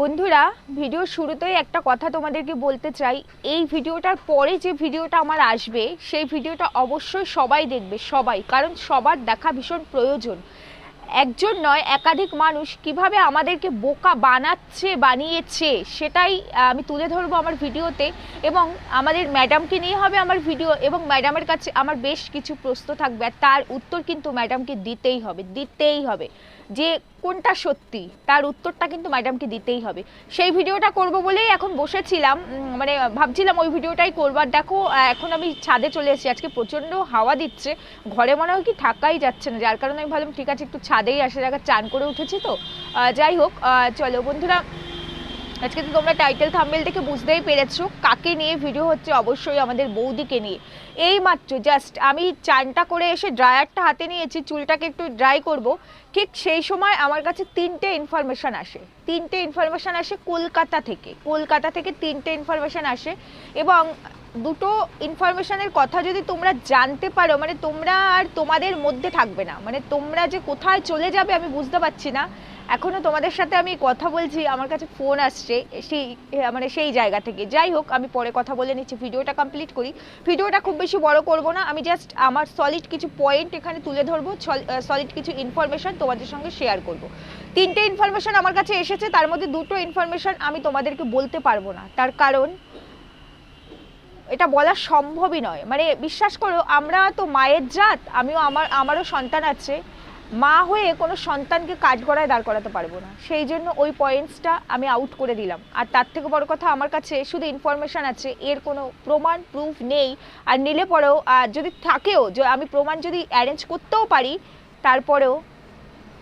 বন্ধুরা ভিডিও শুরুতেই একটা কথা তোমাদেরকে বলতে চাই। এই ভিডিওটার পরে যে ভিডিওটা আমার আসবে, সেই ভিডিওটা অবশ্যই সবাই দেখবে, সবাই। কারণ সবার দেখা ভীষণ প্রয়োজন। একজন নয়, একাধিক মানুষ কীভাবে আমাদেরকে বোকা বানাচ্ছে, বানিয়েছে, সেটাই আমি তুলে ধরবো আমার ভিডিওতে। এবং আমাদের ম্যাডামকে নিয়ে হবে আমার ভিডিও এবং ম্যাডামের কাছে আমার বেশ কিছু প্রশ্ন থাকবে, আর তার উত্তর কিন্তু ম্যাডামকে দিতেই হবে দিতেই হবে। যে কোনটা সত্যি, তার উত্তরটা কিন্তু ম্যাডামকে দিতেই হবে। সেই ভিডিওটা করব বলেই এখন বসেছিলাম মানে ভাবছিলাম ওই ভিডিওটাই করবার দেখো এখন আমি ছাদে চলে এসেছি, আজকে প্রচণ্ড হাওয়া দিচ্ছে। ঘরে মনে হয় কি থাকাই যাচ্ছে না, যার কারণে আমি ভাবলাম, ঠিক আছে, একটু ছাদেই আসে জায়গা চান করে উঠেছি তো। যাই হোক চলো বন্ধুরা আজকে তো তোমরা টাইটেল থাম্বেল থেকে বুঝতেই পেরেছ। কাকে নিয়ে ভিডিও হচ্ছে অবশ্যই আমাদের বৌদিকে নিয়ে। এই মাত্র জাস্ট আমি চানটা করে এসে ড্রায়ারটা হাতে নিয়েছি, চুলটাকে একটু ড্রাই করব। ঠিক সেই সময় আমার কাছে তিনটে ইনফরমেশন আসে। তিনটে ইনফরমেশন আসে কলকাতা থেকে। কলকাতা থেকে তিনটে ইনফরমেশন আসে এবং দুটো ইনফরমেশনের কথা যদি তোমরা জানতে পারো মানে তোমরা আর তোমাদের মধ্যে থাকবে না। মানে তোমরা যে কোথায় চলে যাবে আমি বুঝতে পারছি না। এখনও তোমাদের সাথে আমি কথা বলছি, আমার কাছে ফোন আসছে, সেই মানে সেই জায়গা থেকে। যাই হোক, আমি পরে কথা বলে নিচ্ছি, ভিডিওটা কমপ্লিট করি। ভিডিওটা খুব বেশি বড় করব না, আমি জাস্ট আমার সলিড কিছু পয়েন্ট এখানে তুলে ধরবো সলিড কিছু ইনফরমেশন তোমাদের সঙ্গে শেয়ার করব। তিনটে ইনফরমেশন আমার কাছে এসেছে, তার মধ্যে দুটো ইনফরমেশন আমি তোমাদেরকে বলতে পারব না। তার কারণ, এটা বলা সম্ভবই নয়। মানে বিশ্বাস করো, আমরা তো মায়ের জাত, আমিও আমার, আমারও সন্তান আছে। মা হয়ে কোনো সন্তানকে কাজ করায় দাঁড় করাতে পারব না। সেই জন্য ওই পয়েন্টসটা আমি আউট করে দিলাম। আর তার থেকে বড় কথা আমার কাছে শুধু ইনফরমেশন আছে, এর কোনো প্রমাণ প্রুফ নেই। আর নিলে পরেও, আর যদি থাকেও, যে আমি প্রমাণ যদি অ্যারেঞ্জ করতেও পারি, তারপরেও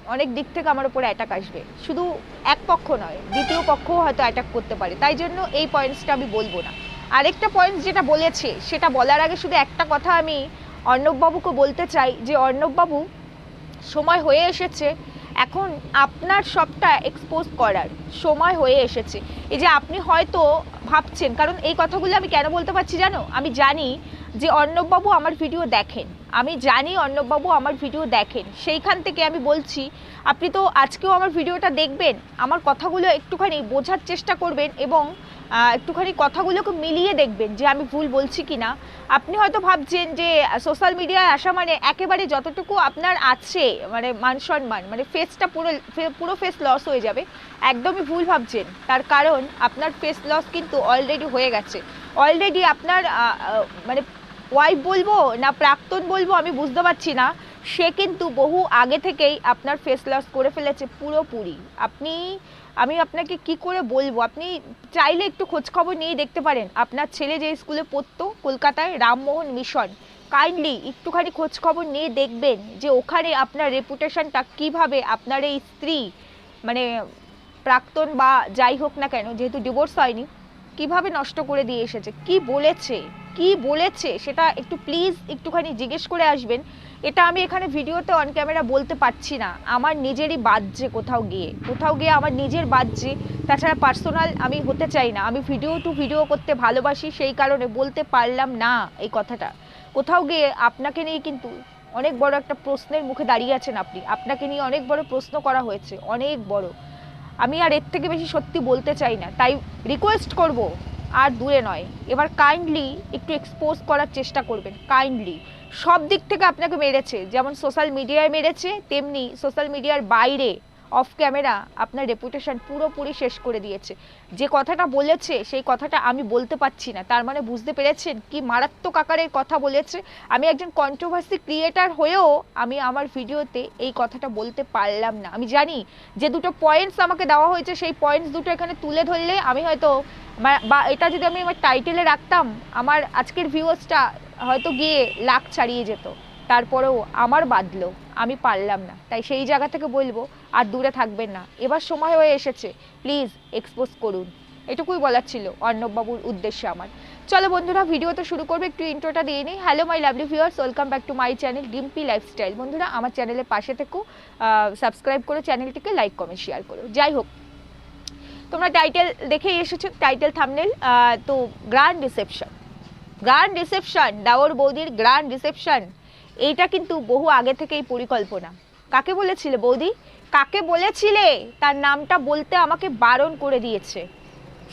অনেক দিক থেকে আমার উপরে অ্যাটাক আসবে। শুধু এক পক্ষ নয়, দ্বিতীয় পক্ষও হয়তো অ্যাটাক করতে পারে। তাই জন্য এই পয়েন্টসটা আমি বলব না। আরেকটা পয়েন্ট যেটা বলেছে, সেটা বলার আগে শুধু একটা কথা আমি অর্ণববাবুকে বলতে চাই, যে অর্ণববাবু সময় হয়ে এসেছে, এখন আপনার সবটা এক্সপোজ করার সময় হয়ে এসেছে। এই যে আপনি হয়তো ভাবছেন, কারণ এই কথাগুলো আমি কেন বলতে পারছি জানো? আমি জানি যে অর্ণববাবু আমার ভিডিও দেখেন। আমি জানি অর্ণববাবু আমার ভিডিও দেখেন। সেইখান থেকে আমি বলছি, আপনি তো আজকেও আমার ভিডিওটা দেখবেন। আমার কথাগুলো একটুখানি বোঝার চেষ্টা করবেন এবং একটুখানি কথাগুলোকে মিলিয়ে দেখবেন যে আমি ভুল বলছি কি না আপনি হয়তো ভাবছেন যে সোশ্যাল মিডিয়ায় আসা মানে একেবারে যতটুকু আপনার আছে মানে মান সম্মান মানে ফেসটা পুরো পুরো ফেস লস হয়ে যাবে। একদমই ভুল ভাবছেন। তার কারণ আপনার ফেস লস কিন্তু অলরেডি হয়ে গেছে। অলরেডি আপনার মানে ওয়াইফ বলব না প্রাক্তন বলব আমি বুঝতে পারছি না। সে কিন্তু বহু আগে থেকেই আপনার ফেস লস করে ফেলেছে পুরোপুরি। আপনি, আমি আপনাকে কি করে বলব? আপনি চাইলে একটু খোঁজখবর নিয়ে দেখতে পারেন। আপনার ছেলে যে স্কুলে পড়তো, কলকাতায় রামমোহন মিশন কাইন্ডলি একটুখানি খোঁজখবর নিয়ে দেখবেন যে ওখানে আপনার রেপুটেশনটা কীভাবে আপনার এই স্ত্রী মানে প্রাক্তন বা যাই হোক না কেন, যেহেতু ডিভোর্স হয়নি, কীভাবে নষ্ট করে দিয়ে এসেছে? কি বলেছে? কি বলেছে? সেটা একটু প্লিজ একটুখানি জিজ্ঞেস করে আসবেন। এটা আমি এখানে ভিডিওতে অন ক্যামেরা বলতে পারছি না। আমার নিজেরই বাজছে কোথাও গিয়ে। কোথাও গিয়ে আমার নিজের বাজছে। তাছাড়া পার্সোনাল আমি হতে চাই না। আমি ভিডিও টু ভিডিও করতে ভালোবাসি, সেই কারণে বলতে পারলাম না এই কথাটা। কোথাও গিয়ে আপনাকে নিয়ে কিন্তু অনেক বড় একটা প্রশ্নের মুখে দাঁড়িয়ে আছেন আপনি। আপনাকে নিয়ে অনেক বড় প্রশ্ন করা হয়েছে, অনেক বড়। আমি আর এর থেকে বেশি সত্যি বলতে চাই না। তাই রিকোয়েস্ট করব, আর দূরে নয়। এবার কাইন্ডলি একটু এক্সপোজ করার চেষ্টা করবেন কাইন্ডলি সব দিক থেকে আপনাকে মেরেছে। যেমন সোশ্যাল মিডিয়ায় মেরেছে, তেমনি সোশ্যাল মিডিয়ার বাইরে অফ ক্যামেরা আপনার রেপুটেশন পুরোপুরি শেষ করে দিয়েছে। যে কথাটা বলেছে, সেই কথাটা আমি বলতে পারছি না। তার মানে বুঝতে পেরেছেন কি মারাত্মক আকারের কথা বলেছে। আমি একজন কন্ট্রোভার্সি ক্রিয়েটার হয়েও আমি আমার ভিডিওতে এই কথাটা বলতে পারলাম না। আমি জানি যে দুটো পয়েন্টস আমাকে দেওয়া হয়েছে, সেই পয়েন্টস দুটো এখানে তুলে ধরলে আমি হয়তো বা এটা যদি আমি আমার টাইটেলে রাখতাম, আমার আজকের ভিউয়ার্সটা হয়তো গিয়ে লাখ ছাড়িয়ে যেত। তারপরেও আমার বাদলো, আমি পারলাম না। তাই সেই জায়গা থেকে বলব, আর দূরে থাকবেন না। এবার সময় হয়ে এসেছে। প্লিজ এক্সপোজ করুন। এটুকুই বলার ছিল অর্ণববাবুর উদ্দেশ্যে আমার। চলো বন্ধুরা ভিডিও তো শুরু করবে। একটু ইন্ট্রোটা দিয়ে নিই। Hello my lovely viewers welcome back to my channel Dimpi lifestyle বন্ধুরা, আমার চ্যানেলের পাশে থেকেও সাবস্ক্রাইব করো চ্যানেলটিকে লাইক কমেন্ট শেয়ার করো। যাই হোক, তোমরা টাইটেল দেখেই এসেছ টাইটেল থামনেল তো গ্র্যান্ড রিসেপশন গ্র্যান্ড রিসেপশন দাওর বৌদির গ্র্যান্ড রিসেপশন এইটা কিন্তু বহু আগে থেকেই পরিকল্পনা। কাকে বলেছিলে বৌদি? কাকে বলেছিলে? তার নামটা বলতে আমাকে বারণ করে দিয়েছে।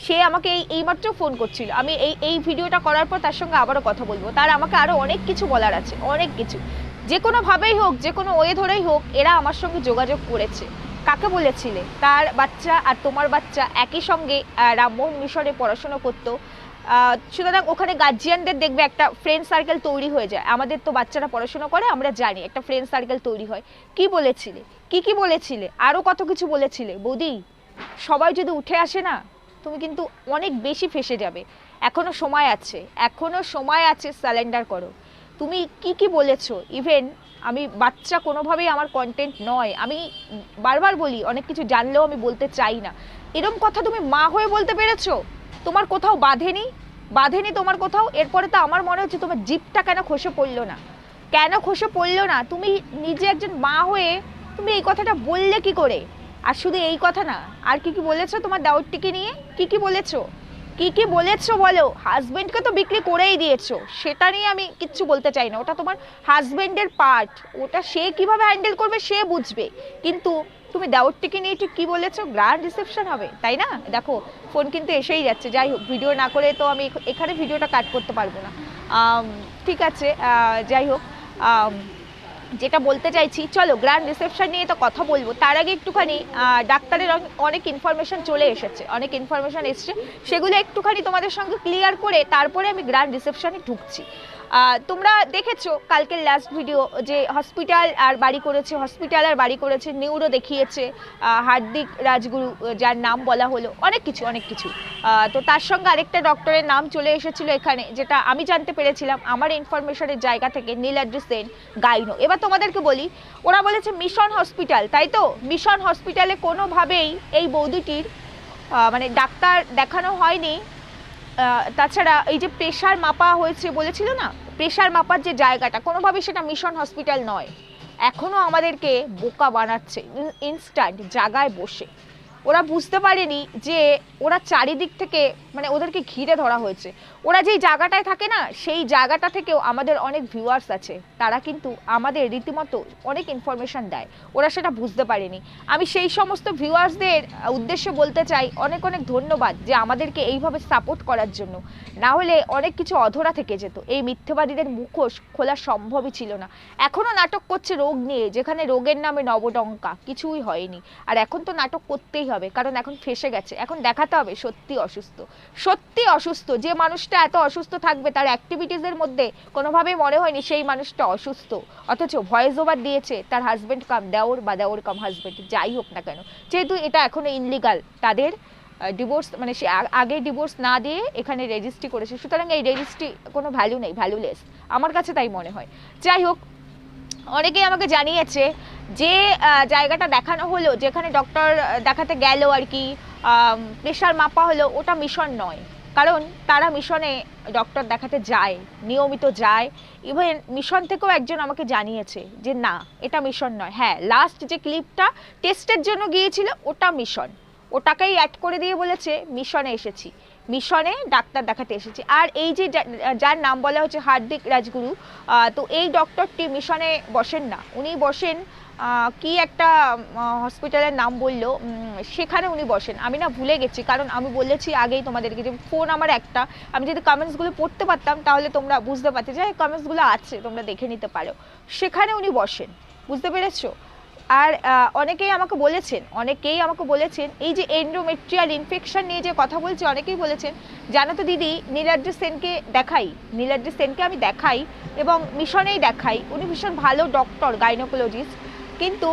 সে আমাকে এই, এইমাত্র ফোন করছিল। আমি এই এই ভিডিওটা করার পর তার সঙ্গে আবারও কথা বলব। তার আমাকে আরও অনেক কিছু বলার আছে, অনেক কিছু। যে কোনোভাবেই হোক, যে কোনো ওয়ে ধরেই হোক, এরা আমার সঙ্গে যোগাযোগ করেছে। কাকে বলেছিলে? তার বাচ্চা আর তোমার বাচ্চা একই সঙ্গে রামমোহন মিশনে পড়াশোনা করতো। সুতরাং ওখানে গার্জিয়ানদের দেখবে একটা ফ্রেন্ড সার্কেল তৈরি হয়ে যায়। আমাদের তো বাচ্চারা পড়াশোনা করে, আমরা জানি একটা ফ্রেন্ড সার্কেল তৈরি হয়। কি বলেছিলে? কি কি বলেছিলে? আরও কত কিছু বলেছিলে? বৌদি, সবাই যদি উঠে আসে না, তুমি কিন্তু অনেক বেশি ফেসে যাবে। এখনও সময় আছে, এখনও সময় আছে স্যালেন্ডার করো। তুমি কি কি বলেছ? ইভেন আমি বাচ্চা কোনোভাবেই আমার কন্টেন্ট নয়। আমি বারবার বলি, অনেক কিছু জানলেও আমি বলতে চাই না। এরম কথা তুমি মা হয়ে বলতে পেরেছ? তোমার কোথাও বাঁধেনি? বাঁধেনি তোমার কোথাও? এরপরে তো আমার মনে হচ্ছে তোমার জিপটা কেন খসে পড়ল না। কেন খসে পড়ল না? তুমি নিজে একজন মা হয়ে তুমি এই কথাটা বললে কি করে? আর শুধু এই কথা না, আর কি কি বলেছ তোমার দাওয়ারটিকে নিয়ে? কি কি বলেছ? কি কি বলেছ বলো? হাজবেন্ডকে তো বিক্রি করেই দিয়েছ। সেটা নিয়ে আমি কিচ্ছু বলতে চাই না। ওটা তোমার হাজবেন্ডের পার্ট ওটা সে কীভাবে হ্যান্ডেল করবে সে বুঝবে। কিন্তু তুমি দাওয়ারটিকে নিয়ে ঠিক কী বলেছ? গ্র্যান্ড রিসেপশন হবে, তাই না? দেখো ফোন কিন্তু এসেই যাচ্ছে। যাই হোক ভিডিও না করে তো আমি এখানে ভিডিওটা কাট করতে পারব না। ঠিক আছে যাই হোক যেটা বলতে চাইছি, চলো গ্র্যান্ড রিসেপশন নিয়ে তো কথা বলব। তার আগে একটুখানি ডাক্তারের অনেক ইনফরমেশন চলে এসেছে, অনেক ইনফরমেশন এসছে। সেগুলো একটুখানি তোমাদের সঙ্গে ক্লিয়ার করে তারপরে আমি গ্র্যান্ড রিসেপশনে ঢুকছি। তোমরা দেখেছ, কালকের লাস্ট ভিডিও যে হসপিটাল আর বাড়ি করেছে হসপিটাল আর বাড়ি করেছে নিউরো দেখিয়েছে হার্দিক রাজগুরু যার নাম বলা হলো, অনেক কিছু অনেক কিছু। তো তার সঙ্গে আরেকটা ডক্টরের নাম চলে এসেছিল এখানে, যেটা আমি জানতে পেরেছিলাম, আমার ইনফরমেশনের জায়গা থেকে নীলাদ্রি সেন গাইনো। এবার তোমাদেরকে বলি, ওরা বলেছে মিশন হসপিটাল তাই তো? মিশন হসপিটালে কোনোভাবেই এই বৌদিটির মানে ডাক্তার দেখানো হয়নি তাছাড়া এই যে প্রেশার মাপা হয়েছে বলেছিল না? প্রেশার মাপার যে জায়গাটা, কোনোভাবেই সেটা মিশন হসপিটাল নয়। এখনও আমাদেরকে বোকা বানাচ্ছে ইনস্ট্যান্ট জায়গায় বসে। ওরা বুঝতে পারেনি যে ওরা চারিদিক থেকে মানে ওদেরকে ঘিরে ধরা হয়েছে। ওরা যেই জায়গাটায় থাকে না, সেই জায়গাটা থেকেও আমাদের অনেক ভিউয়ার্স আছে। তারা কিন্তু আমাদের রীতিমতো অনেক ইনফরমেশন দেয়। ওরা সেটা বুঝতে পারেনি। আমি সেই সমস্ত ভিউয়ার্সদের উদ্দেশ্যে বলতে চাই, অনেক অনেক ধন্যবাদ যে আমাদেরকে এইভাবে সাপোর্ট করার জন্য। না হলে অনেক কিছু অধরা থেকে যেত। এই মিথ্যেবাদীদের মুখোশ খোলা সম্ভবই ছিল না। এখনও নাটক করছে রোগ নিয়ে, যেখানে রোগের নামে নবডঙ্কা, কিছুই হয়নি। আর এখন তো নাটক করতেই হবে, কারণ এখন ফেসে গেছে। এখন দেখাতে হবে সত্যি অসুস্থ। সত্যি অসুস্থ, যে মানুষটা এত অসুস্থ থাকবে, তার অ্যাক্টিভিটিসের মধ্যে কোনোভাবেই মনে হয়নি সেই মানুষটা অসুস্থ। অথচ ভয়েস ওভার দিয়েছে, তার হাজবেন্ড কাম দেওর বা দেওর কাম হাজবেন্ড যাই হোক না কেন। যেহেতু এটা এখনও ইনলিগাল তাদের ডিভোর্স মানে সে আগে ডিভোর্স না দিয়ে এখানে রেজিস্ট্রি করেছে। সুতরাং এই রেজিস্ট্রি কোনো ভ্যালু নেই ভ্যালুলেস আমার কাছে তাই মনে হয়। যাই হোক, অনেকেই আমাকে জানিয়েছে যে জায়গাটা দেখানো হলো, যেখানে ডক্টর দেখাতে গেল আর কি প্রেশার মাপা হলো, ওটা মিশন নয়। কারণ তারা মিশনে ডক্টর দেখাতে যায়, নিয়মিত যায়। ইভেন মিশন থেকেও একজন আমাকে জানিয়েছে যে, না, এটা মিশন নয়। হ্যাঁ লাস্ট যে ক্লিপটা টেস্টের জন্য গিয়েছিল, ওটা মিশন ওটাকেই অ্যাড করে দিয়ে বলেছে মিশনে এসেছি। মিশনে ডাক্তার দেখাতে এসেছি। আর এই যে যার নাম বলা হচ্ছে হার্দিক রাজগুরু তো এই ডক্টরটি মিশনে বসেন না। উনি বসেন কি একটা হসপিটালের নাম বলল সেখানে উনি বসেন। আমি না ভুলে গেছি, কারণ আমি বলেছি আগেই তোমাদেরকে যে ফোন আমার একটা। আমি যদি কমেন্টসগুলো পড়তে পারতাম, তাহলে তোমরা বুঝতে পারতে যে কমেন্টসগুলো আছে, তোমরা দেখে নিতে পারো। সেখানে উনি বসেন, বুঝতে পেরেছ? আর অনেকেই আমাকে বলেছেন, অনেকেই আমাকে বলেছেন, এই যে এন্ডোমেট্রিয়াল ইনফেকশন নিয়ে যে কথা বলছি, অনেকেই বলেছেন, জানো তো দিদি, নীলাদ্রি সেনকে দেখাই, নীলাদ্রি সেনকে আমি দেখাই এবং মিশনেই দেখাই। উনি ভীষণ ভালো ডক্টর গাইনোকোলজিস্ট কিন্তু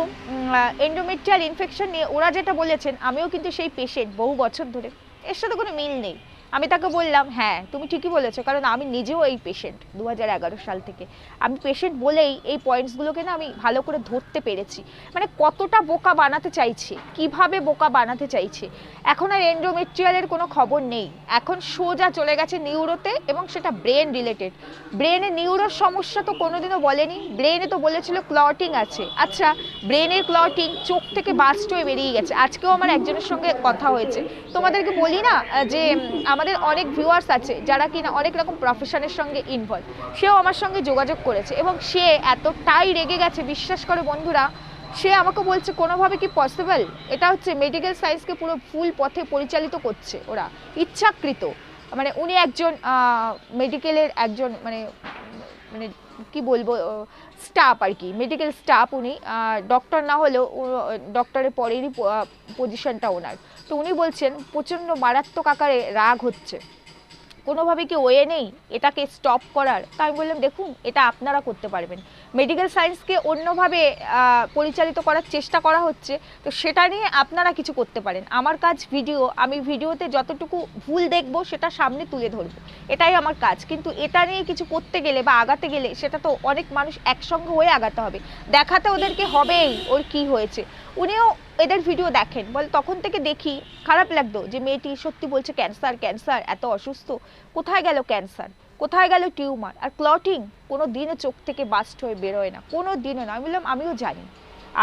এন্ডোমেট্রিয়াল ইনফেকশন নিয়ে ওরা যেটা বলেছেন, আমিও কিন্তু সেই পেশেন্ট বহু বছর ধরে। এর সাথে কোনো মিল নেই। আমি তাকে বললাম হ্যাঁ তুমি ঠিকই বলেছ কারণ আমি নিজেও এই পেশেন্ট দু হাজার এগারো সাল থেকে। আমি পেশেন্ট বলেই এই পয়েন্টসগুলোকে না আমি ভালো করে ধরতে পেরেছি। মানে কতটা বোকা বানাতে চাইছে কীভাবে বোকা বানাতে চাইছে? এখন আর এন্ডোমেট্রিয়ালের কোনো খবর নেই। এখন সোজা চলে গেছে নিউরোতে এবং সেটা ব্রেন রিলেটেড ব্রেনে নিউরোর সমস্যা তো কোনোদিনও বলেনি। ব্রেনে তো বলেছিল ক্লটিং আছে। আচ্ছা ব্রেনের ক্লটিং চোখ থেকে বাস্ট হয়ে বেরিয়ে গেছে। আজকেও আমার একজনের সঙ্গে কথা হয়েছে। তোমাদেরকে বলি না যে উম, আমাদের অনেক ভিউয়ার্স আছে যারা কিনা অনেক রকম প্রফেশনের সঙ্গে ইনভলভ সেও আমার সঙ্গে যোগাযোগ করেছে এবং সে এতটাই রেগে গেছে, বিশ্বাস করে বন্ধুরা, সে আমাকে বলছে, কোনোভাবে কি পসিবল এটা হচ্ছে মেডিকেল সায়েন্সকে পুরো ফুল পথে পরিচালিত করছে ওরা, ইচ্ছাকৃত। মানে উনি একজন মেডিকেলের একজন মানে মানে কি বলব স্টাফ আর কি মেডিকেল স্টাফ উনি ডক্টর না হলেও ডক্টরের পরেরই পজিশনটা ওনার। তো উনি বলছেন, প্রচণ্ড মারাত্মক আকারে রাগ হচ্ছে। কোনোভাবে কি ওয়ে নেই? এটাকে স্টপ করার? তা আমি বললাম, দেখুন, এটা আপনারা করতে পারবেন। মেডিকেল সায়েন্সকে অন্যভাবে পরিচালিত করার চেষ্টা করা হচ্ছে। তো সেটা নিয়ে আপনারা কিছু করতে পারেন। আমার কাজ ভিডিও আমি ভিডিওতে যতটুকু ভুল দেখব সেটা সামনে তুলে ধরবো। এটাই আমার কাজ। কিন্তু এটা নিয়ে কিছু করতে গেলে বা আগাতে গেলে সেটা তো অনেক মানুষ একসঙ্গে হয়ে আগাতে হবে। দেখাতে ওদেরকে হবেই ওর কি হয়েছে। উনিও এদের ভিডিও দেখেন। বল, তখন থেকে দেখি খারাপ লাগতো যে মেয়েটি সত্যি বলছে ক্যান্সার ক্যান্সার এত অসুস্থ। কোথায় গেল ক্যান্সার কোথায় গেল টিউমার? আর ক্লটিং কোনো দিনও চোখ থেকে বাস্ট হয়ে বেরোয় না। কোনো দিনও না। আমি বললাম, আমিও জানি।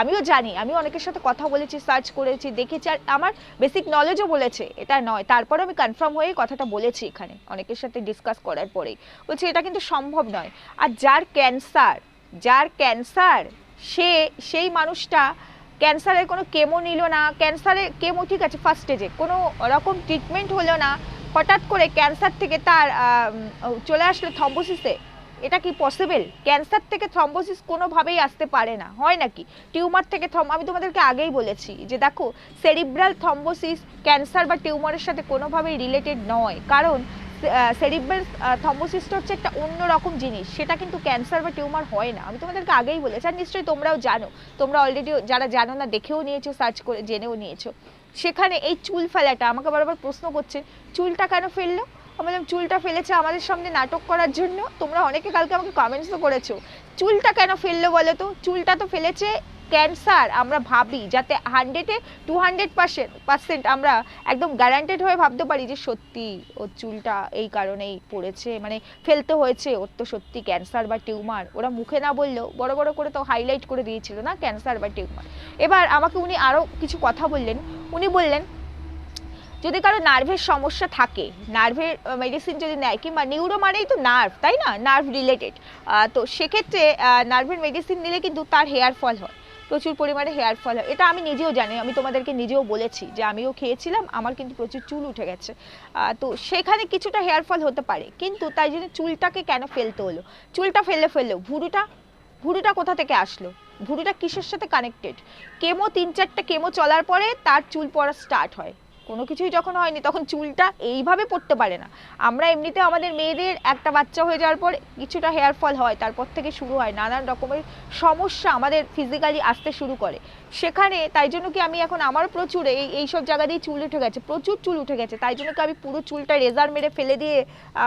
আমিও জানি। আমি অনেকের সাথে কথা বলেছি সার্চ করেছি, দেখেছি। আর আমার বেসিক নলেজও বলেছে, এটা নয়। তারপরে আমি কনফার্ম হয়ে কথাটা বলেছি এখানে, অনেকের সাথে ডিসকাস করার পরেই। বলছি, এটা কিন্তু সম্ভব নয়। আর যার ক্যান্সার যার ক্যান্সার সে, সেই মানুষটা ক্যান্সারের কোনো কেমো নিল না। ক্যান্সারের কেমো ঠিক আছে ফার্স্ট স্টেজে কোনো রকম ট্রিটমেন্ট হলো না। হঠাৎ করে ক্যান্সার থেকে তার চলে আসলো থম্বোসিসে এটা কি পসিবল ক্যান্সার থেকে থ্রম্বোসিস কোনোভাবেই আসতে পারে না। হয় নাকি? টিউমার থেকে থম আমি তোমাদেরকে আগেই বলেছি যে দেখো সেরিব্রাল থ্রম্বোসিস ক্যান্সার বা টিউমারের সাথে কোনোভাবেই রিলেটেড নয়। কারণ সেরিব্রাল থ্রম্বোসিসটা হচ্ছে একটা অন্য রকম জিনিস। সেটা কিন্তু ক্যান্সার বা টিউমার হয় না। আমি তোমাদেরকে আগেই বলেছি, আর নিশ্চয়ই তোমরাও জানো। তোমরা অলরেডি যারা জানো না, দেখেও নিয়েছো সার্চ করে, জেনেও নিয়েছো। সেখানে এই চুল ফেলাটা, আমাকে বারবার প্রশ্ন করছেন চুলটা কেন ফেলল? আমি বললাম, চুলটা ফেলেছে আমাদের সামনে নাটক করার জন্য, তোমরা অনেকে কালকে আমাকে কমেন্টসও করেছ। চুলটা কেন ফেলল বলো তো? চুলটা তো ফেলেছে ক্যান্সার আমরা ভাবি, যাতে হান্ড্রেডে টু হান্ড্রেড পার্সেন্ট পার্সেন্ট আমরা একদম গ্যারান্টেড হয়ে ভাবতে পারি যে সত্যি ওর চুলটা এই কারণেই পড়েছে মানে ফেলতে হয়েছে, ওর তো সত্যি ক্যান্সার বা টিউমার ওরা মুখে না বললেও বড় বড় করে তো হাইলাইট করে দিয়েছিল না ক্যান্সার বা টিউমার এবার আমাকে উনি আরও কিছু কথা বললেন। উনি বললেন, যদি কারও নার্ভের সমস্যা থাকে নার্ভের মেডিসিন যদি নেয়, কিংবা নিউরো মানেই তো নার্ভ তাই না? নার্ভ রিলেটেড তো সেক্ষেত্রে নার্ভের মেডিসিন নিলে কিন্তু তার হেয়ার ফল হয়। প্রচুর পরিমাণে হেয়ার ফল হয়। এটা আমি নিজেও জানি, আমি তোমাদেরকে নিজেও বলেছি যে আমিও খেয়েছিলাম, আমার কিন্তু প্রচুর চুল উঠে গেছে। তো সেখানে কিছুটা হেয়ার ফল হতে পারে, কিন্তু তাই জন্য চুলটাকে কেন ফেলতে হলো? চুলটা ফেলে ফেলল ভুরুটা ভুরুটা কোথা থেকে আসলো? ভুরুটা কিসের সাথে কানেক্টেড কেমো তিন চারটে কেমো চলার পরে তার চুল পড়া স্টার্ট হয়। কোনো কিছুই যখন হয়নি, তখন চুলটা এইভাবে পড়তে পারে না। আমরা এমনিতে আমাদের মেয়েদের একটা বাচ্চা হয়ে যাওয়ার পর কিছুটা হেয়ার ফল হয়, তারপর থেকে শুরু হয়। নানান রকমের সমস্যা আমাদের ফিজিক্যালি আসতে শুরু করে। সেখানে, তাই জন্য কি আমি এখন আমার প্রচুর এই এইসব জায়গা দিয়ে চুল উঠে গেছে, প্রচুর চুল উঠে গেছে। তাই জন্য কি আমি পুরো চুলটা রেজার মেরে ফেলে দিয়ে,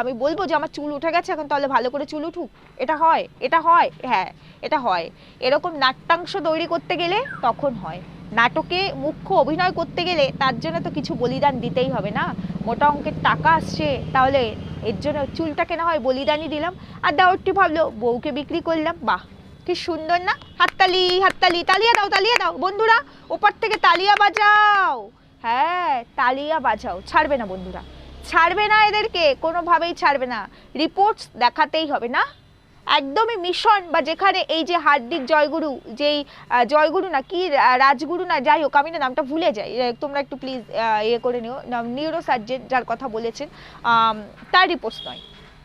আমি বলব যে আমার চুল উঠে গেছে এখন, তাহলে ভালো করে চুল উঠুক। এটা হয় এটা হয় হ্যাঁ এটা হয়। এরকম নাট্যাংশ তৈরি করতে গেলে তখন হয়। নাটকে মুখ্য অভিনয় করতে গেলে তার জন্য তো কিছু বলিদান দিতেই হবে না। মোটা অঙ্কের টাকা আসছে, তাহলে এর জন্য চুলটা কেনা হয়, বলিদানই দিলাম। আর দেওয়ারটি ভাবলো, বউকে বিক্রি করলাম, বাহ! কি সুন্দর না? হাততালি হাততালি, তালিয়া দাও তালিয়া দাও। বন্ধুরা, ওপার থেকে তালিয়া বাজাও। হ্যাঁ তালিয়া বাজাও। ছাড়বে না বন্ধুরা। ছাড়বে না এদেরকে। কোনোভাবেই ছাড়বে না। রিপোর্টস দেখাতেই হবে না? একদমই মিশন বা যেখানে এই যে হার্দিক জয়গুরু, যেই জয়গুরু না, কি রাজগুরু না, যাই হোক, আমি না নামটা ভুলে যাই। তোমরা একটু প্লিজ ইয়ে করে নিও। নিউরো সার্জেন যার কথা বলেছেন তার রিপোর্টস নয়।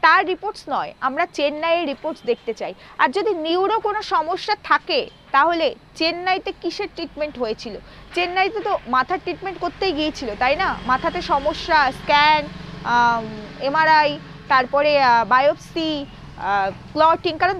তার রিপোর্টস নয়, আমরা চেন্নাইয়ের রিপোর্টস দেখতে চাই। আর যদি নিউরো কোনো সমস্যা থাকে, তাহলে চেন্নাইতে কিসের ট্রিটমেন্ট হয়েছিল? চেন্নাইতে তো মাথার ট্রিটমেন্ট করতেই গিয়েছিল, তাই না? মাথাতে সমস্যা স্ক্যান এমআরআই তারপরে বায়োপসি ক্লটিং কারণ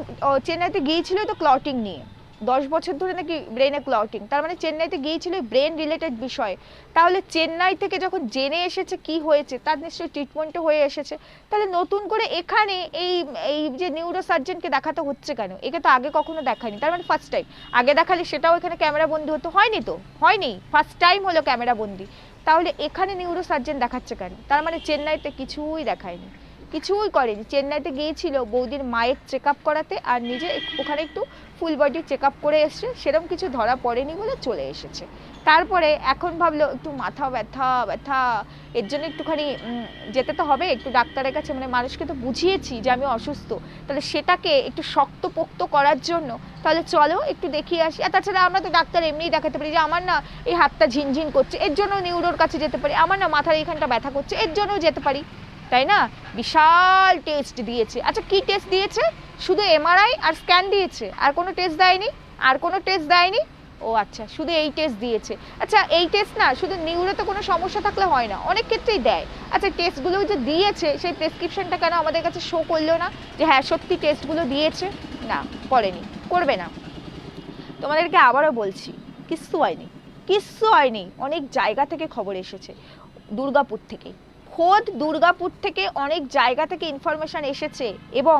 চেন্নাইতে গিয়েছিল তো ক্লটিং নিয়ে। দশ বছর ধরে নাকি ব্রেনে ক্লটিং তার মানে চেন্নাইতে গিয়েছিল ব্রেন রিলেটেড বিষয়। তাহলে চেন্নাই থেকে যখন জেনে এসেছে কি হয়েছে, তার নিশ্চয়ই ট্রিটমেন্টও হয়ে এসেছে। তাহলে নতুন করে এখানে এই এই যে নিউরো সার্জনকে দেখাতে হচ্ছে কেন? একে তো আগে কখনো দেখায়নি। তার মানে ফার্স্ট টাইম আগে দেখালে সেটাও এখানে ক্যামেরা বন্দি হতো। হয়নি তো? হয়নি। ফার্স্ট টাইম হলো ক্যামেরা বন্দি। তাহলে এখানে নিউরো সার্জন দেখাচ্ছে কেন? তার মানে চেন্নাইতে কিছুই দেখায়নি। কিছুই করেনি। চেন্নাইতে গিয়েছিল বৌদির মায়ের চেক আপ করাতে আর নিজে ওখানে একটু ফুল বডি চেক আপ করে এসছে। সেরকম কিছু ধরা পড়েনি বলে চলে এসেছে। তারপরে এখন ভাবলো, একটু মাথা ব্যথা ব্যথা। এর জন্য একটুখানি যেতে তো হবে। একটু ডাক্তারের কাছে মানে মানুষকে তো বুঝিয়েছি যে আমি অসুস্থ। তাহলে সেটাকে একটু শক্তপোক্ত করার জন্য তাহলে চলো একটু দেখিয়ে আসি। আর তাছাড়া আমরা তো ডাক্তার এমনিই দেখাতে পারি যে আমার না এই হাতটা ঝিনঝিন করছে। এর জন্য নিউরোর কাছে যেতে পারি। আমার না মাথার এইখানটা ব্যথা করছে। এর জন্যও যেতে পারি। তাই না? বিশাল টেস্ট দিয়েছে। আচ্ছা কি টেস্ট দিয়েছে? শুধু এমআরআই আর স্ক্যান দিয়েছে। আর কোনো টেস্ট দেয়নি? আর কোনো টেস্ট দেয়নি? ও আচ্ছা শুধু এই টেস্ট দিয়েছে। আচ্ছা এই টেস্ট না, শুধু নিউরোতে কোনো সমস্যা থাকলে হয় না। অনেক ক্ষেত্রেই দেয়। আচ্ছা টেস্টগুলো যে দিয়েছে, সেই প্রেসক্রিপশনটা কেন আমাদের কাছে শো করল না? যে হ্যাঁ সত্যি টেস্টগুলো দিয়েছে? না, করেনি। করবে না। তোমাদেরকে আবারও বলছি, কিচ্ছু হয়নি। কিচ্ছু হয়নি। অনেক জায়গা থেকে খবর এসেছে। দুর্গাপুর থেকে। খোদ দুর্গাপুর থেকে অনেক জায়গা থেকে ইনফরমেশন এসেছে এবং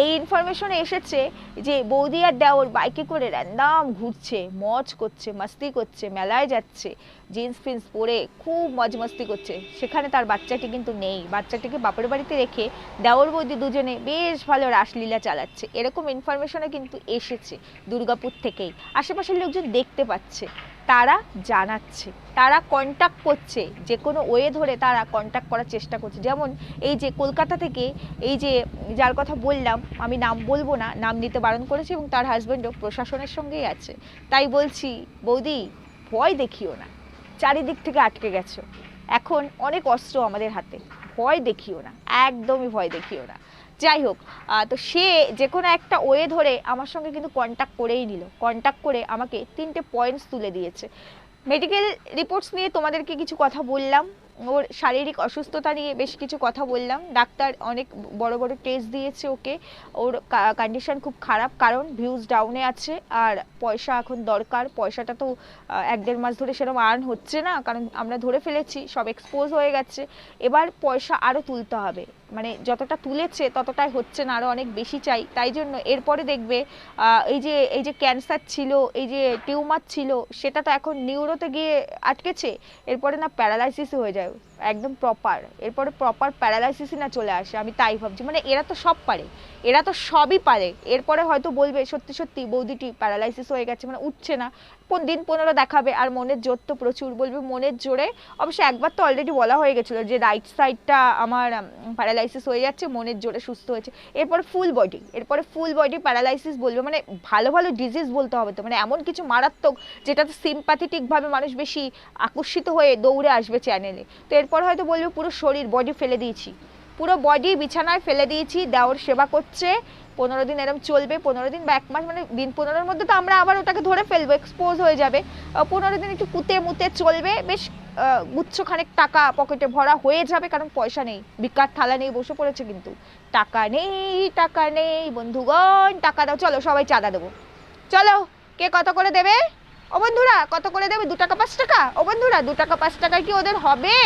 এই ইনফরমেশন এসেছে যে বৌদি আর দেওর বাইকে করে র্যান্ডাম ঘুরছে, মজ করছে, মাস্তি করছে, মেলায় যাচ্ছে জিন্স ফিন্স পরে খুব মজ মস্তি করছে। সেখানে তার বাচ্চাটি কিন্তু নেই। বাচ্চাটিকে বাপের বাড়িতে রেখে দেওর বৌদি দুজনে বেশ ভালো রাসলীলা চালাচ্ছে। এরকম ইনফরমেশনও কিন্তু এসেছে দুর্গাপুর থেকেই। আশেপাশের লোকজন দেখতে পাচ্ছে। তারা জানাচ্ছে, তারা কন্ট্যাক্ট করছে, যে কোনো ওয়ে ধরে তারা কন্ট্যাক্ট করার চেষ্টা করছে। যেমন এই যে কলকাতা থেকে এই যে যার কথা বললাম, আমি নাম বলব না, নাম নিতে বারণ করেছে এবং তার হাজব্যান্ডও প্রশাসনের সঙ্গেই আছে। তাই বলছি, বৌদি, ভয় দেখিও না, চারিদিক থেকে আটকে গেছো। এখন অনেক অস্ত্র আমাদের হাতে, ভয় দেখিও না, একদমই ভয় দেখিও না। যাই হোক তো সে যে কোনো একটা ওয়ে ধরে আমার সঙ্গে কিন্তু কন্ট্যাক্ট করেই নিল। কন্ট্যাক্ট করে আমাকে তিনটে পয়েন্টস তুলে দিয়েছে। মেডিকেল রিপোর্টস নিয়ে তোমাদেরকে কিছু কথা বললাম। ওর শারীরিক অসুস্থতা নিয়ে বেশ কিছু কথা বললাম। ডাক্তার অনেক বড় বড় টেস্ট দিয়েছে ওকে। ওর কন্ডিশন খুব খারাপ কারণ ভিউজ ডাউনে আছে। আর পয়সা এখন দরকার। পয়সাটা তো এক দেড় মাস ধরে সেরকম আর্ন হচ্ছে না। কারণ আমরা ধরে ফেলেছি, সব এক্সপোজ হয়ে গেছে। এবার পয়সা আরও তুলতে হবে। মানে যতটা তুলেছে, ততটাই হচ্ছে না আরও অনেক বেশি চাই। তাই জন্য এরপরে দেখবে এই যে এই যে ক্যান্সার ছিল, এই যে টিউমার ছিল, সেটা তো এখন নিউরোতে গিয়ে আটকেছে, এরপরে না প্যারালাইসিস হয়ে যায়। একদম প্রপার এরপরে প্রপার প্যারালাইসিসই না চলে আসে, আমি তাই ভাবছি। মানে এরা তো সব পারে, এরা তো সবই পারে। এরপরে হয়তো বলবে, সত্যি সত্যি, বৌদিটি প্যারালাইসিস হয়ে গেছে মানে উঠছে না। কোন দিন পনেরো দেখাবে, আর মনের জোর তো প্রচুর, বলবে মনের জোরে। অবশ্য একবার তো অলরেডি বলা হয়ে গেছিল যে রাইট সাইডটা আমার প্যারালাইসিস হয়ে যাচ্ছে, মনের জোরে সুস্থ হয়েছে। এরপরে ফুল বডি এরপরে ফুল বডি প্যারালাইসিস বলবে মানে ভালো ভালো ডিজিজ বলতে হবে তো। মানে এমন কিছু মারাত্মক, যেটাতে সিম্প্যাথেটিকভাবে মানুষ বেশি আকর্ষিত হয়ে দৌড়ে আসবে চ্যানেলে তো এরপর হয়তো বলবে পুরো শরীর বডি ফেলে দিয়েছি। পুরো বডি বিছানায় ফেলে দিয়েছি, দেওর সেবা করছে, পনেরো দিন এরম চলবে, পনেরো দিন বা এক মাস মানে দিন পনেরোর মধ্যে তো আমরা আবার ওটাকে ধরে ফেলব এক্সপোজ হয়ে যাবে। পনেরো দিন একটু কুতে মুতে চলবে, বেশ গুচ্ছখানেক টাকা পকেটে ভরা হয়ে যাবে, কারণ পয়সা নেই। বিকার থালা নেই, বসে পড়েছে কিন্তু। টাকা নেই টাকা নেই, বন্ধুগণ, টাকা দাও, চলো সবাই চাঁদা দেবো। চলো, কে কত করে দেবে? ও বন্ধুরা, কত করে দেবে? দু টাকা, পাঁচ টাকা? ও বন্ধুরা, দু টাকা, পাঁচ টাকা কি ওদের হবে?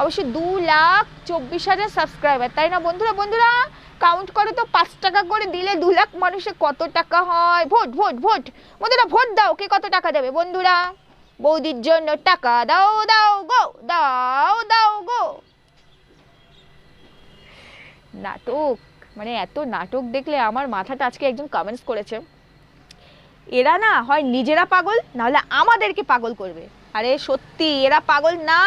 অবশ্যই দু লাখ চব্বিশ হাজার সাবস্ক্রাইবার তাই না বন্ধুরা? বন্ধুরা কাউন্ট করে তো, পাঁচ টাকা করে দিলে দু লাখ মানুষের কত টাকা হয়? ভোট ভোট ভোট বন্ধুরা ভোট দাও, কে কত টাকা দেবে? বন্ধুরা, বৌদির জন্য টাকা দাও দাও গো দাও দাও গো নাটক মানে এত নাটক দেখলে আমার মাথাটা আজকে একজন কমেন্টস করেছে। এরা না হয় নিজেরা পাগল, নাহলে আমাদেরকে পাগল করবে। আরে সত্যি, এরা পাগল না,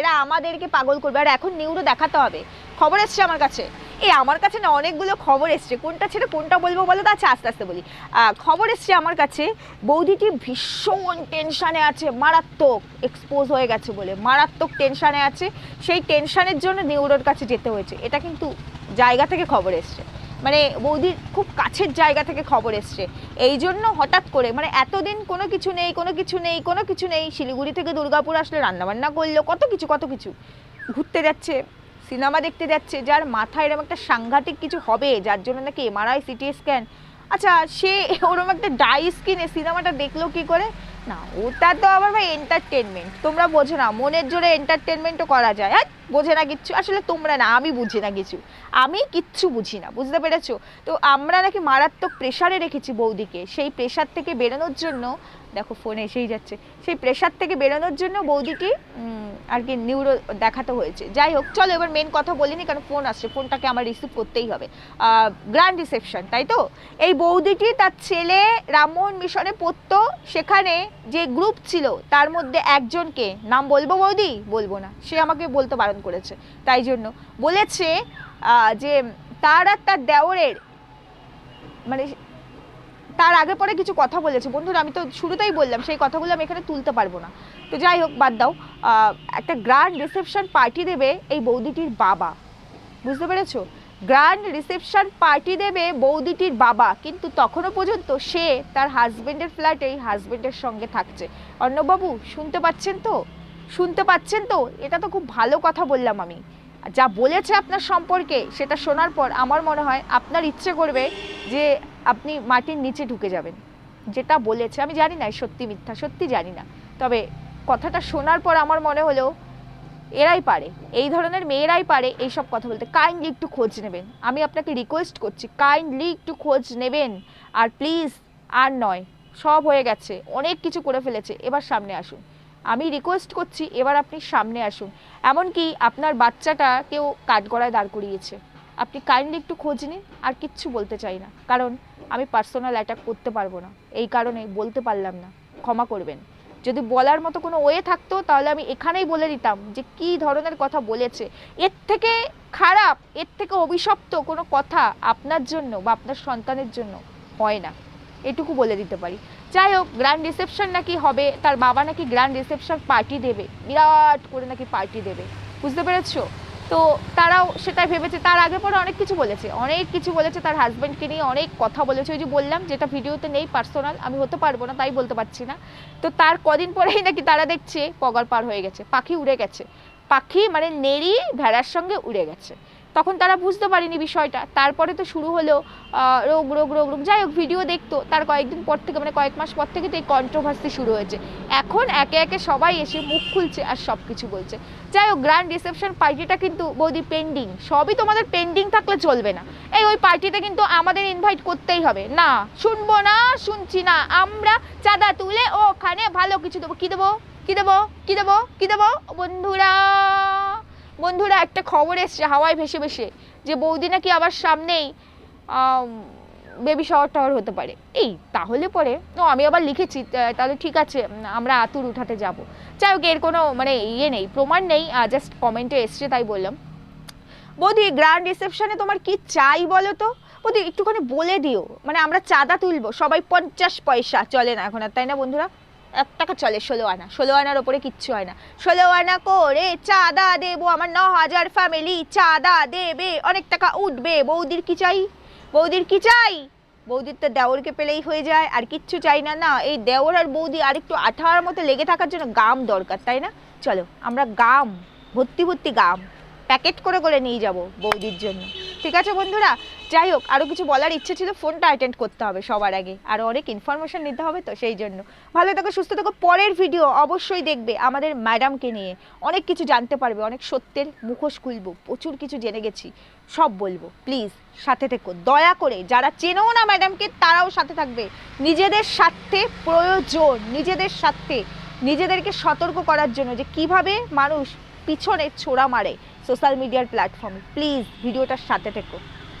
এরা আমাদেরকে পাগল করবে। আর এখন নিউরো দেখাতে হবে। খবর এসছে আমার কাছে। এই আমার কাছে না অনেকগুলো খবর এসছে। কোনটা ছেড়ে কোনটা বলব বলো তো? আচ্ছা আস্তে আস্তে বলি। খবর এসছে আমার কাছে, বৌদিটি ভীষণ টেনশানে আছে, মারাত্মক এক্সপোজ হয়ে গেছে বলে। মারাত্মক টেনশানে আছে। সেই টেনশানের জন্য নিউরোর কাছে যেতে হয়েছে। এটা কিন্তু জায়গা থেকে খবর এসছে। মানে বৌদির খুব কাছের জায়গা থেকে খবর এসছে। এই জন্য হঠাৎ করে মানে এতদিন কোনো কিছু নেই, কোনো কিছু নেই, কোনো কিছু নেই, শিলিগুড়ি থেকে দুর্গাপুর আসলে রান্নাবান্না করল, কত কিছু কত কিছু। ঘুরতে যাচ্ছে, সিনেমা দেখতে যাচ্ছে, যার মাথায় এরকম একটা সাংঘাতিক কিছু হবে, যার জন্য নাকি এমআরআই সিটি স্ক্যান আচ্ছা সে ওরকম একটা ডাই স্কিনে সিনেমাটা দেখল কি করে? না, ওটা তো আবার ভাই এন্টারটেনমেন্ট তোমরা বোঝো না, মনের জোরে এন্টারটেনমেন্টও করা যায়। হ্যাঁ বোঝে না কিচ্ছু। আসলে তোমরা না, আমি বুঝি না কিছু। আমি কিচ্ছু বুঝি না, বুঝতে পেরেছ? তো আমরা নাকি মারাত্মক প্রেশারে রেখেছি বৌদিকে। সেই প্রেশার থেকে বেরোনোর জন্য দেখো ফোন এসেই যাচ্ছে। সেই প্রেশার থেকে বেরোনোর জন্য উম, আর কি নিউরো দেখাতে হয়েছে। যাই হোক চলো এবার মেন কথা বলিনি কারণ ফোন আসছে। ফোনটাকে আমার রিসিভ করতেই হবে। গ্র্যান্ড রিসেপশন তাই তো? এই বৌদিটি তার ছেলে রামমোহন মিশনে পড়তো। সেখানে যে গ্রুপ ছিল তার মধ্যে একজনকে নাম বলব বৌদি? বলব না। সে আমাকে বলতে বারণ করেছে তাই জন্য। বলেছে যে তার আর তার দেওরের মানে তার আগে পরে কিছু কথা বলেছে। বন্ধুরা, আমি তো শুরুতেই বললাম, সেই কথাগুলো আমি এখানে তুলতে পারব না। তো যাই হোক, বাদ দাও। একটা গ্র্যান্ড রিসেপশন পার্টি দেবে এই বৌদিটির বাবা। বুঝতে পেরেছ? গ্র্যান্ড রিসেপশন পার্টি দেবে বৌদিটির বাবা। কিন্তু তখনও পর্যন্ত সে তার হাজবেন্ডের ফ্ল্যাটেই হাজবেন্ডের সঙ্গে থাকছে। অর্ণববাবু, শুনতে পাচ্ছেন তো? শুনতে পাচ্ছেন তো? এটা তো খুব ভালো কথা বললাম আমি। যা বলেছে আপনার সম্পর্কে, সেটা শোনার পর আমার মনে হয় আপনার ইচ্ছে করবে যে আপনি মাটির নিচে ঢুকে যাবেন। যেটা বলেছে, আমি জানি না সত্যি মিথ্যা, সত্যি জানি না। তবে কথাটা শোনার পর আমার মনে হলো, এরাই পারে, এই ধরনের মেয়েরাই পারে এইসব কথা বলতে। কাইন্ডলি একটু খোঁজ নেবেন। আমি আপনাকে রিকোয়েস্ট করছি কাইন্ডলি একটু খোঁজ নেবেন। আর প্লিজ আর নয়, সব হয়ে গেছে, অনেক কিছু করে ফেলেছে। এবার সামনে আসুন। আমি রিকোয়েস্ট করছি, এবার আপনি সামনে আসুন। এমনকি আপনার বাচ্চাটা কেউ কাঠগড়ায় দাঁড় করিয়েছে। আপনি কাইন্ডলি একটু খোঁজ নিন, আর কিচ্ছু বলতে চাই না। কারণ আমি পার্সোনাল অ্যাটাক করতে পারব না। এই কারণে বলতে পারলাম না। ক্ষমা করবেন। যদি বলার মতো কোনো ওয়ে থাকতো, তাহলে আমি এখানেই বলে দিতাম যে কী ধরনের কথা বলেছে। এর থেকে খারাপ, এর থেকে অভিশপ্ত কোনো কথা আপনার জন্য বা আপনার সন্তানের জন্য হয় না। এটুকু বলে দিতে পারি। যাই হোক গ্র্যান্ড রিসেপশন নাকি হবে, তার বাবা নাকি গ্র্যান্ড রিসেপশন পার্টি দেবে, বিরাট করে নাকি পার্টি দেবে, বুঝতে পেরেছ? তো তারাও সেটাই ভেবেছে, তার আগে পরে অনেক কিছু বলেছে, অনেক কিছু বলেছে তার হাজব্যান্ডকে নিয়ে, অনেক কথা বলেছে, ওই যে বললাম, যেটা ভিডিওতে নেই পার্সোনাল আমি হতে পারব না, তাই বলতে পারছি না। তো তার কদিন পরেই নাকি তারা দেখছে, পগার পার হয়ে গেছে, পাখি উড়ে গেছে, পাখি মানে নেড়ি ভেড়ার সঙ্গে উড়ে গেছে। তখন তারা বুঝতে পারেনি বিষয়টা। তারপরে তো শুরু হলো রোগ রোগ রোগ রোগ। যাই হোক ভিডিও দেখতো। তার কয়েকদিন পর থেকে মানে কয়েক মাস পর থেকে তো এই কন্ট্রোভার্সি শুরু হয়েছে। এখন একে একে সবাই এসে মুখ খুলছে আর সব কিছু বলছে। যাই হোক গ্র্যান্ড রিসেপশন পার্টিটা কিন্তু বৌদি পেন্ডিং সবই তোমাদের পেন্ডিং থাকলে চলবে না। এই ওই পার্টিতে কিন্তু আমাদের ইনভাইট করতেই হবে। না, শুনব না, শুনছি না। আমরা চাঁদা তুলে ওখানে ভালো কিছু দেবো। কি দেবো? কি দেবো? কি দেবো? কি দেবো? বন্ধুরা! বন্ধুরা, একটা খবর এসছে হাওয়ায় ভেসে ভেসে যে বৌদি নাকি আবার সামনেই বেবি শাওয়ার টাওয়ার হতে পারে। এই, তাহলে পরে, ও, আমি আবার লিখেছি তাহলে ঠিক আছে আমরা আতুর উঠাতে যাব। যাই হোক, এর কোনো মানে ইয়ে নেই, প্রমাণ নেই জাস্ট কমেন্টে এসছে, তাই বললাম। বৌদি গ্র্যান্ড রিসেপশনে তোমার কি চাই বলো তো? বৌদি, একটুখানি বলে দিও। মানে আমরা চাঁদা তুলবো, সবাই পঞ্চাশ পয়সা, চলে না এখন আর, তাই না বন্ধুরা? এক টাকা চলে, ষোলো আনা। ষোলো আনার ওপরে কিচ্ছু হয় না। ষোলো আনা করে চাঁদা দেবো, আমার ন হাজার ফ্যামিলি চাঁদা দেবে। অনেক টাকা উঠবে। বৌদির কি চাই? বৌদির কি চাই? বৌদির তো দেওরকে পেলেই হয়ে যায়, আর কিচ্ছু চাই না না। এই দেওর আর বৌদি আর একটু আঠার মতো লেগে থাকার জন্য গাম দরকার, তাই না? চলো, আমরা গাম, ভর্তি ভর্তি গাম, প্যাকেট করে করে নিয়ে যাব বৌদির জন্য। ঠিক আছে বন্ধুরা? যাই হোক আরও কিছু বলার ইচ্ছে ছিল ফোনটা অ্যাটেন্ড করতে হবে সবার আগে। আরও অনেক ইনফরমেশন নিতে হবে তো সেই জন্য। ভালো থাকো, সুস্থ থাকো। পরের ভিডিও অবশ্যই দেখবে আমাদের ম্যাডামকে নিয়ে। অনেক কিছু জানতে পারবে, অনেক সত্যের মুখোশ খুলবো। প্রচুর কিছু জেনে গেছি, সব বলব। প্লিজ সাথে থেকো। দয়া করে যারা চেনেও না ম্যাডামকে তারাও সাথে থাকবে। নিজেদের স্বার্থে প্রয়োজন, নিজেদের স্বার্থে। নিজেদেরকে সতর্ক করার জন্য যে কীভাবে মানুষ পিছনে ছোড়া মারে সোশ্যাল মিডিয়ার প্ল্যাটফর্মে প্লিজ ভিডিওটার সাথে থেকো।